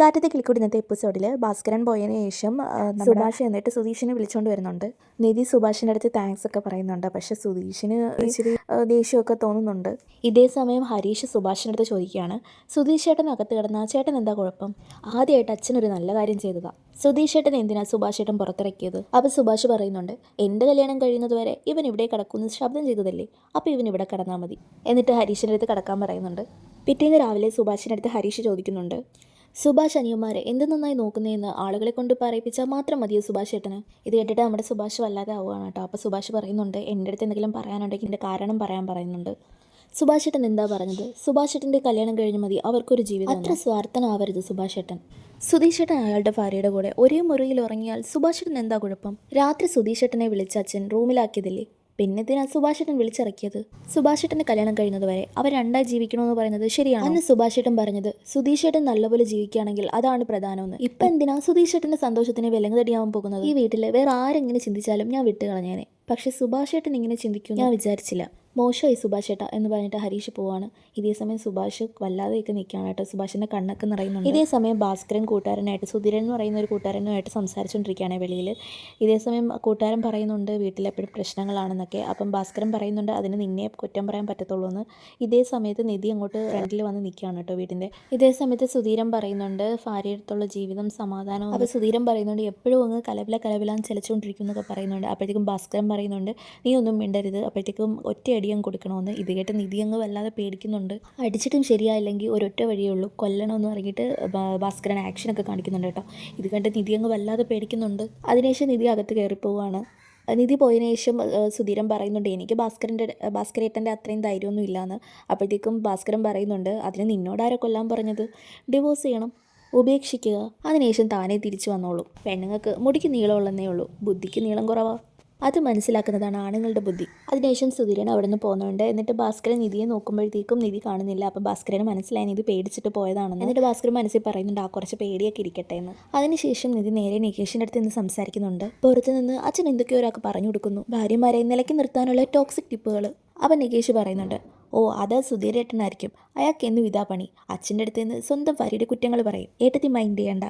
കാറ്റത്തെ കിളിക്കൂടി ഇന്നത്തെ എപ്പിസോഡിൽ ഭാസ്കരൻ പോയതിന് ശേഷം സുഭാഷ് എന്നിട്ട് സുധീഷിനെ വിളിച്ചുകൊണ്ട് വരുന്നുണ്ട്. നിധി സുഭാഷിന്റെ അടുത്ത് താങ്ക്സ് ഒക്കെ പറയുന്നുണ്ട്. പക്ഷേ സുധീഷിന് ഇച്ചിരി ദേഷ്യമൊക്കെ തോന്നുന്നുണ്ട്. ഇതേ സമയം ഹരീഷ് സുഭാഷിന്റെ അടുത്ത് ചോദിക്കുകയാണ് സുധീഷ് ചേട്ടൻ അകത്ത് കിടന്ന? ചേട്ടൻ എന്താ കുഴപ്പം? ആദ്യമായിട്ട് അച്ഛനൊരു നല്ല കാര്യം ചെയ്തതാ. സുധീഷ് ചേട്ടൻ എന്തിനാ സുഭാഷ് ചേട്ടൻ പുറത്തിറക്കിയത്? അപ്പോൾ സുഭാഷ് പറയുന്നുണ്ട് എന്റെ കല്യാണം കഴിയുന്നത് വരെ ഇവൻ ഇവിടെ കിടക്കുന്നു ശബ്ദം ചെയ്തതല്ലേ? അപ്പോൾ ഇവൻ ഇവിടെ കിടന്നാൽ മതി. എന്നിട്ട് ഹരീഷിന്റെ അടുത്ത് കിടക്കാൻ പറയുന്നുണ്ട്. പിറ്റേന്ന് രാവിലെ സുഭാഷിന്റെ അടുത്ത് ഹരീഷ് ചോദിക്കുന്നുണ്ട് സുഭാഷ് അനിയന്മാരെ എന്ത് നന്നായി നോക്കുന്നതെന്ന് ആളുകളെ കൊണ്ട് പറയിപ്പിച്ചാൽ മാത്രം മതിയോ സുഭാഷ് ഇത് കേട്ടിട്ട് നമ്മുടെ സുഭാഷ് വല്ലാതെ ആവുകയാണ് കേട്ടോ. അപ്പോൾ സുഭാഷ് പറയുന്നുണ്ട് എന്റെ അടുത്ത് എന്തെങ്കിലും പറയാനുണ്ടെങ്കിൽ എന്റെ കാരണം പറയാൻ പറയുന്നുണ്ട്. സുഭാഷ് ചേട്ടൻ എന്താ പറഞ്ഞത്? സുഭാഷ് ചേട്ടന്റെ കല്യാണം കഴിഞ്ഞ് മതി. അവർക്കൊരു ജീവിതം അത്ര സ്വാർത്ഥനാവരുത് സുഭാഷ് ചേട്ടൻ സുധീഷ് ചേട്ടൻ അയാളുടെ ഭാര്യയുടെ കൂടെ ഒരേ മുറിയിൽ ഉറങ്ങിയാൽ സുഭാഷ് ചേട്ടൻ എന്താ കുഴപ്പം? രാത്രി സുധീഷ് ചേട്ടനെ വിളിച്ച അച്ഛൻ റൂമിലാക്കിയതില്ലേ? പിന്നെ ഇതിനാ സുഭാഷേട്ടൻ വിളിച്ചിറക്കിയത്? സുഭാഷേട്ടന്റെ കല്യാണം കഴിയുന്നത് വരെ അവർ രണ്ടായി ജീവിക്കണമെന്ന് പറയുന്നത് ശരിയാണ്? അന്ന് സുഭാഷേട്ടൻ പറഞ്ഞത് സുധീഷേട്ടൻ നല്ലപോലെ ജീവിക്കുകയാണെങ്കിൽ അതാണ് പ്രധാനമെന്ന്. ഇപ്പം എന്തിനാ സുധീഷേട്ടന്റെ സന്തോഷത്തിന് വിലങ്ങ് തടിയാവാൻ പോകുന്നത്? ഈ വീട്ടിൽ വേറെ ആരെങ്ങനെ ചിന്തിച്ചാലും ഞാൻ വിട്ട് കളഞ്ഞേനെ പക്ഷെ സുഭാഷേട്ടൻ ഇങ്ങനെ ചിന്തിക്കും ഞാൻ വിചാരിച്ചില്ല. മോശമായി സുഭാഷ് ചേട്ടാ എന്ന് പറഞ്ഞിട്ട് ഹരീഷ് പോവാണ്. ഇതേ സമയം സുഭാഷ് വല്ലാതെയൊക്കെ നിൽക്കുകയാണ് കേട്ടോ. സുഭാഷിന്റെ കണ്ണൊക്കെ നിറയുന്നുണ്ട്. ഇതേ സമയം ഭാസ്കരൻ കൂട്ടുകാരനായിട്ട് സുധീരൻ എന്ന് പറയുന്ന ഒരു കൂട്ടുകാരനുമായിട്ട് സംസാരിച്ചുകൊണ്ടിരിക്കുകയാണ് വെളിയിൽ ഇതേ സമയം കൂട്ടുകാരൻ പറയുന്നുണ്ട് വീട്ടിലെപ്പോഴും പ്രശ്നങ്ങളാണെന്നൊക്കെ. അപ്പം ഭാസ്കരൻ പറയുന്നുണ്ട് അതിന് നിന്നെ കുറ്റം പറയാൻ പറ്റത്തുള്ളൂ എന്ന്. ഇതേ സമയത്ത് നിധി അങ്ങോട്ട് ഫ്രണ്ടിൽ വന്ന് നിൽക്കുകയാണ് കേട്ടോ വീടിന്റെ ഇതേ സമയത്ത് സുധീരൻ പറയുന്നുണ്ട് ഭാര്യയടുത്തുള്ള ജീവിതം സമാധാനം അപ്പോൾ സുധീരൻ പറയുന്നുണ്ട് എപ്പോഴും അങ്ങ് കലവില കലവിലാന്ന് ചലിച്ചുകൊണ്ടിരിക്കും എന്നൊക്കെ പറയുന്നുണ്ട്. അപ്പോഴത്തേക്കും ഭാസ്കരൻ പറയുന്നുണ്ട് നീ ഒന്നും മിണ്ടരുത്. അപ്പോഴത്തേക്കും ഒറ്റയടിയും കൊടുക്കണമെന്ന്. ഇത് കേട്ട് നിധി അങ്ങ് വല്ലാതെ പേടിക്കുന്നുണ്ട്. അടിച്ചിട്ടും ശരിയായില്ലെങ്കിൽ ഒരൊറ്റ വഴിയേ ഉള്ളൂ. കൊല്ലണമെന്ന് പറഞ്ഞിട്ട് ഭാസ്കരൻ ആക്ഷനൊക്കെ കാണിക്കുന്നുണ്ട് കേട്ടോ. ഇത് കണ്ട് നിധി അങ്ങ് വല്ലാതെ പേടിക്കുന്നുണ്ട്. അതിനുശേഷം നിധി അകത്ത് കയറി നിധി പോയതിനു ശേഷം സുധീരൻ പറയുന്നുണ്ട് എനിക്ക് ഭാസ്കരന്റെ ഭാസ്കരേട്ടന്റെ അത്രയും ധൈര്യമൊന്നും ഇല്ലയെന്ന് അപ്പോഴത്തേക്കും ഭാസ്കരൻ പറയുന്നുണ്ട് അതിന് നിന്നോടാരെ കൊല്ലാൻ പറഞ്ഞത്? ഡിവോഴ്സ് ചെയ്യണം. ഉപേക്ഷിക്കുക. അതിനുശേഷം താനേ തിരിച്ചു വന്നോളൂ. പെണ്ണുങ്ങൾക്ക് മുടിക്ക് നീളമുള്ളതേ ഉള്ളൂ. ബുദ്ധിക്ക് നീളം കുറവാ. അത് മനസ്സിലാക്കുന്നതാണ് ആണുങ്ങളുടെ ബുദ്ധി. അതിനുശേഷം സുധീരൻ അവിടെ നിന്ന് പോകുന്നുണ്ട് എന്നിട്ട് ഭാസ്കരൻ നിധിയെ നോക്കുമ്പോഴത്തേക്കും നിധി കാണുന്നില്ല. അപ്പം ഭാസ്കരന് മനസ്സിലായി നിധി പേടിച്ചിട്ട് പോയതാണെന്ന്. എന്നിട്ട് ഭാസ്കരൻ മനസ്സിൽ പറയുന്നുണ്ട് ആ കുറച്ച് പേടിയൊക്കെ ഇരിക്കട്ടെ എന്ന്. അതിനുശേഷം നിധി നേരെ നികേഷിന്റെ അടുത്ത് നിന്ന് സംസാരിക്കുന്നുണ്ട്. പുറത്ത് നിന്ന് അച്ഛൻ എന്തൊക്കെയോ ഒരാൾക്ക് പറഞ്ഞു കൊടുക്കുന്നു. ഭാര്യമാരെ നിലയ്ക്ക് നിർത്താനുള്ള ടോക്സിക് ടിപ്പുകൾ അപ്പം നികേഷ് പറയുന്നുണ്ട് ഓ അത് സുധീരേട്ടനായിരിക്കും. അയാൾക്ക് എന്നും ഇതാ പണി? അച്ഛന്റെ അടുത്ത് നിന്ന് സ്വന്തം ഭാര്യയുടെ കുറ്റങ്ങൾ പറയും. ഏട്ടത്തി മൈൻഡ് ചെയ്യണ്ട.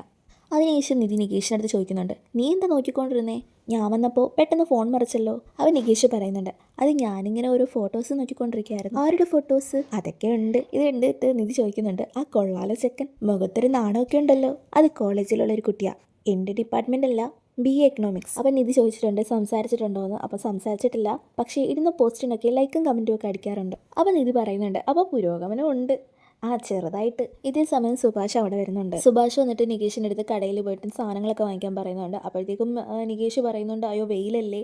അതിനുശേഷം നിധി നികേഷിന്റെ അടുത്ത് ചോദിക്കുന്നുണ്ട് നീ എന്താ നോക്കിക്കൊണ്ടിരുന്നേ? ഞാൻ വന്നപ്പോൾ പെട്ടെന്ന് ഫോൺ മറിച്ചല്ലോ. അവൻ നികേഷ് പറയുന്നുണ്ട് അത് ഞാനിങ്ങനെ ഓരോ ഫോട്ടോസ് നോക്കിക്കൊണ്ടിരിക്കുകയായിരുന്നു. ആരുടെ ഫോട്ടോസ് അതൊക്കെ ഉണ്ട് ഇത് ഇട്ട് നിധി ചോദിക്കുന്നുണ്ട് ആ കൊള്ളാല ചെക്കൻ മുഖത്തൊരു നാണമൊക്കെ ഉണ്ടല്ലോ. അത് കോളേജിലുള്ള ഒരു കുട്ടിയാ. എന്റെ ഡിപ്പാർട്ട്മെന്റ് അല്ല ബി എ എക്കണോമിക്സ് അപ്പം നിധി ചോദിച്ചിട്ടുണ്ട് സംസാരിച്ചിട്ടുണ്ടോ എന്ന് അപ്പോൾ സംസാരിച്ചിട്ടില്ല പക്ഷേ ഇടുന്ന പോസ്റ്റിനൊക്കെ ലൈക്കും കമന്റും ഒക്കെ അടിക്കാറുണ്ട്. അപ്പം നിധി പറയുന്നുണ്ട് അപ്പോൾ പുരോഗമനം ഉണ്ട്. ആ ചെറുതായിട്ട്. ഇതേ സമയം സുഭാഷ് അവിടെ വരുന്നുണ്ട്. സുഭാഷ് വന്നിട്ട് നികേഷിന്റെ അടുത്ത് കടയിൽ പോയിട്ട് സാധനങ്ങളൊക്കെ വാങ്ങിക്കാൻ പറയുന്നുണ്ട്. അപ്പോഴത്തേക്കും നികേഷ് പറയുന്നുണ്ട് അയ്യോ വെയിലല്ലേ?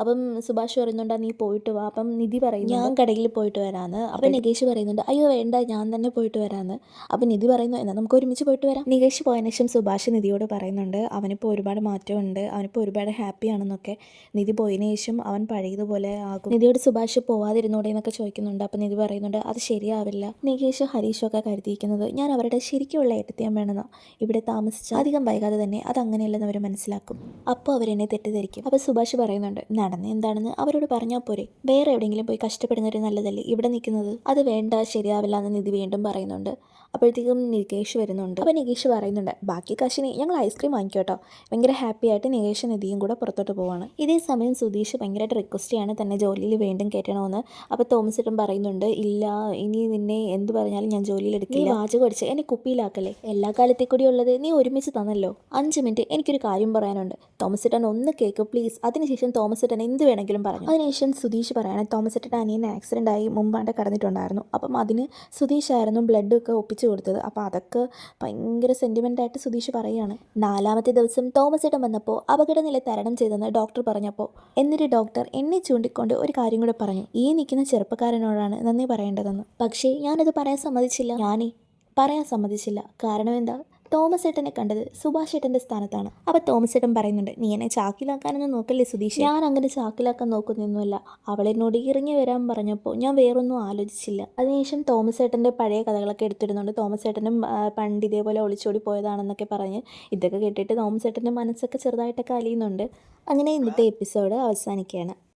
അപ്പം സുഭാഷ് പറയുന്നുണ്ട് നീ പോയിട്ട് വാ. അപ്പം നിധി പറയുന്നു ഞാൻ കടയിൽ പോയിട്ട് വരാമെന്ന് അപ്പം നികേഷ് പറയുന്നുണ്ട് അയ്യോ വേണ്ട ഞാൻ തന്നെ പോയിട്ട് വരാമെന്ന് അപ്പം നിധി പറയുന്നു എന്നാ നമുക്ക് ഒരുമിച്ച് പോയിട്ട് വരാം. നികേഷ് പോയതിനു ശേഷം സുഭാഷ് നിധിയോട് പറയുന്നുണ്ട് അവനിപ്പോ ഒരുപാട് മാറ്റമുണ്ട് അവനിപ്പോ ഒരുപാട് ഹാപ്പി ആണെന്നൊക്കെ. നിധി പോയതിനു ശേഷം അവൻ പഴയതുപോലെ ആകും. നിധിയോട് സുഭാഷ് പോവാതിരുന്നൂടെ എന്നൊക്കെ ചോദിക്കുന്നുണ്ട് അപ്പം നിധി പറയുന്നുണ്ട് അത് ശരിയാവില്ല. നികേഷ് ഹരീഷും ഒക്കെ കരുതിയിരിക്കുന്നത് ഞാൻ അവരുടെ ശരിക്കുള്ള ഏറ്റത്തിയാൻ വേണമെന്നോ. ഇവിടെ താമസിച്ച അധികം വൈകാതെ തന്നെ അത് അങ്ങനെയല്ലെന്ന് അവർ മനസ്സിലാക്കും. അപ്പോൾ അവരെന്നെ തെറ്റിദ്ധരിക്കും. അപ്പോൾ സുഭാഷ് പറയുന്നുണ്ട് നടന്ന എന്താണെന്ന് അവരോട് പറഞ്ഞാൽ പോരെ. വേറെ എവിടെയെങ്കിലും പോയി കഷ്ടപ്പെടുന്നവർ നല്ലതല്ലേ? ഇവിടെ നിൽക്കുന്നത്? അത് വേണ്ട ശരിയാവില്ല എന്ന് നിധി വീണ്ടും പറയുന്നുണ്ട്. അപ്പോഴത്തേക്കും നികേഷ് വരുന്നുണ്ട്. അപ്പോൾ നികേഷ് പറയുന്നുണ്ട് ബാക്കി കാശിന് ഞങ്ങൾ ഐസ്ക്രീം വാങ്ങിക്കോട്ടോ. ഭയങ്കര ഹാപ്പി ആയിട്ട് നികേഷ് നിധിയും കൂടെ പുറത്തോട്ട് പോവാണ്. ഇതേ സമയം സുധീഷ് ഭയങ്കരമായിട്ട് റിക്വസ്റ്റ് ചെയ്യാണ് തന്നെ ജോലിയിൽ വീണ്ടും കയറ്റണമെന്ന്. അപ്പോൾ തോമസ് ഏട്ടൻ പറയുന്നുണ്ട് ഇല്ല ഇനി നിന്നെ എന്ത് പറഞ്ഞാലും ഞാൻ ജോലിയിൽ എടുക്കില്ല. വാച്ച് വാചകം അടിച്ച് എന്നെ കുപ്പിയിലാക്കല്ലേ? എല്ലാ കാലത്തെ കൂടി ഉള്ളത് നീ ഒരുമിച്ച് തന്നല്ലോ. അഞ്ച് മിനിറ്റ് എനിക്കൊരു കാര്യം പറയാനുണ്ട്. തോമസ് ഏട്ടൻ ഒന്ന് കേക്ക് പ്ലീസ് അതിനുശേഷം തോമസ് ഏട്ടൻ എന്ത് വേണമെങ്കിലും പറഞ്ഞു. അതിനുശേഷം സുധീഷ് പറയാണ് തോമസ് ചേട്ടൻ അനിയൻ ആക്സിഡന്റ് ആയി മുമ്പാണ്ട് കടന്നിട്ടുണ്ടായിരുന്നു. അപ്പം അതിന് സുതീഷ് ബ്ലഡ് ഒക്കെ ഒപ്പിച്ചു കൊടുത്തത്. അപ്പോൾ അതൊക്കെ ഭയങ്കര സെന്റിമെന്റ് ആയിട്ട് സുധീഷ് പറയുകയാണ്. നാലാമത്തെ ദിവസം തോമസ് ചേട്ടൻ വന്നപ്പോൾ അപകടനില തരണം ചെയ്തെന്ന് ഡോക്ടർ പറഞ്ഞപ്പോൾ എന്നിട്ട് ഡോക്ടർ എന്നെ ചൂണ്ടിക്കൊണ്ട് ഒരു കാര്യം കൂടെ പറഞ്ഞു. ഈ നിൽക്കുന്ന ചെറുപ്പക്കാരനോടാണ് നന്ദി പറയേണ്ടതെന്ന്. പക്ഷേ ഞാനത് പറയാൻ സമ്മതിച്ചില്ല. ഞാനേ പറയാൻ സമ്മതിച്ചില്ല. കാരണം എന്താ? തോമസ് ഏട്ടനെ കണ്ടത് സുഭാഷ് ഏട്ടന്റെ സ്ഥാനത്താണ്. അപ്പോൾ തോമസ് ഏട്ടൻ പറയുന്നുണ്ട് നീ എന്നെ ചാക്കിലാക്കാനൊന്നും നോക്കല്ലേ സുധീഷ്? ഞാൻ അങ്ങനെ ചാക്കിലാക്കാൻ നോക്കുന്നൊന്നുമല്ല. അവളെന്നോട് ഇറങ്ങി വരാൻ പറഞ്ഞപ്പോൾ ഞാൻ വേറൊന്നും ആലോചിച്ചില്ല. അതിനുശേഷം തോമസ് ഏട്ടന്റെ പഴയ കഥകളൊക്കെ എടുത്തിടുന്നുണ്ട്. തോമസ് ഏട്ടനും പണ്ട് ഇതേപോലെ ഒളിച്ചോടി പോയതാണെന്നൊക്കെ പറഞ്ഞ് ഇതൊക്കെ കേട്ടിട്ട് തോമസ് ഏട്ടന്റെ മനസ്സൊക്കെ ചെറുതായിട്ടൊക്കെ അലിയുന്നുണ്ട്. അങ്ങനെ ഇന്നത്തെ എപ്പിസോഡ് അവസാനിക്കുകയാണ്.